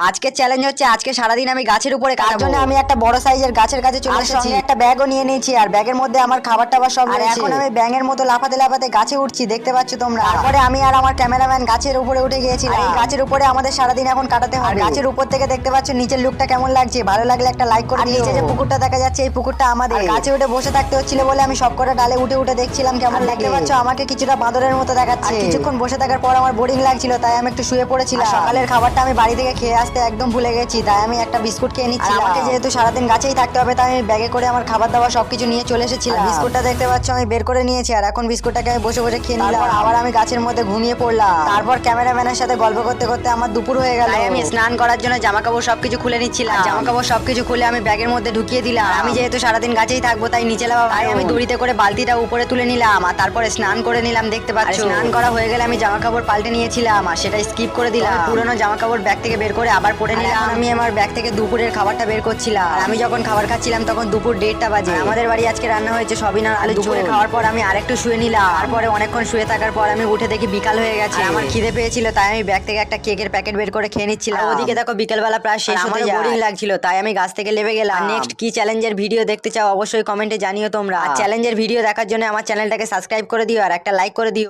আজকে চ্যালেঞ্জ হচ্ছে আজকে সারাদিন আমি গাছের উপরে কাটার জন্য আমি একটা বড় সাইজের গাছের কাছে চলে এসেছি। একটা ব্যাগও নিয়ে নিয়েছি আর ব্যাগের মধ্যে আমার খাবার টাবার সব আর এখন আমি ব্যাঙের মতো লাফাতে লাফাতে গাছে উঠছি দেখতে পাচ্ছ তোমরা। তারপরে আমি আর আমার ক্যামেরাম্যান গাছের উপরে উঠে গিয়েছিলাম। এই গাছের উপরে আমাদের সারাদিন এখন কাটাতে হবে। গাছের উপর থেকে দেখতে পাচ্ছ নিচের লুকটা কেমন লাগছে। ভালো লাগলে একটা লাইক করে দিও। নিচে যে পুকুরটা দেখা যাচ্ছে এই পুকুরটা আমাদের। গাছে উঠে বসে থাকতে হচ্ছিল বলে আমি সবকটা ডালে উঠে উঠে দেখছিলাম কেমন দেখতে পাচ্ছ আমাকে কিছুটা বাঁদরের মতো দেখাচ্ছে। কিছুক্ষণ বসে থাকার পর আমার বোরিং লাগছিল তাই আমি একটু শুয়ে পড়েছিলাম। সকালের খাবারটা আমি বাড়ি থেকে খেয়ে আসতে একদম ভুলে গেছি তাই আমি একটা বিস্কুট খেয়ে নিচ্ছি আমাকে যেহেতু সারাদিন গাছেই থাকতে হবে তাই আমি ব্যাগে করে আমার খাবার দাবার সবকিছু নিয়ে চলে এসেছিলাম। বিস্কুটটা দেখতে পাচ্ছ আমি বের করে নিয়েছি আর এখন বিস্কুটটাকে আমি বসে বসে খেয়ে নিলাম। আবার আমি গাছের মধ্যে ঘুমিয়ে পড়লাম। তারপর ক্যামেরাম্যানের সাথে গল্প করতে করতে আমার দুপুর হয়ে গেল। আমি স্নান করার জন্য জামা কাপড় সবকিছু খুলে নিচ্ছিলাম। জামা কাপড় সবকিছু খুলে আমি ব্যাগের মধ্যে ঢুকিয়ে দিলাম। আমি যেহেতু সারাদিন গাছেই থাকব তাই নিচে তাই আমি দড়িতে করে বালতিটা উপরে তুলে নিলাম আর তারপরে স্নান করে নিলাম দেখতে পাচ্ছি। স্নান করা হয়ে গেলে আমি জামা কাপড় পাল্টে নিয়েছিলাম আর সেটা স্কিপ করে দিলাম। পুরোনো জামা কাপড় ব্যাগ থেকে বের করে আবার পরে নিলাম। আমি আমার ব্যাগ থেকে দুপুরের খাবারটা বের করছিলাম। আর আমি যখন খাবার খাচ্ছিলাম তখন দুপুর দেড়টা বাজে। আমাদের বাড়ি আজকে রান্না হয়েছে সবই না আলু দুপুরে খাওয়ার পর আমি আরেকটু শুয়ে নিলাম। তারপরে অনেকক্ষণ শুয়ে থাকার পর আমি উঠে দেখি বিকাল হয়ে গেছে। আমার খিদে পেয়েছিল তাই আমি ব্যাগ থেকে একটা কেকের প্যাকেট বের করে খেয়ে নিচ্ছিলাম। ওদিকে দেখো বিকেলবেলা প্রায় শেষ হতে বোরিং লাগছিল তাই আমি গাছ থেকে লেবে গেলাম। নেক্সট কি চ্যালেঞ্জের ভিডিও দেখতে চাও অবশ্যই কমেন্টে জানিও তোমরা। আর চ্যালেঞ্জের ভিডিও দেখার জন্য আমার চ্যানেলটাকে সাবস্ক্রাইব করে দিও আর একটা লাইক করে দিও।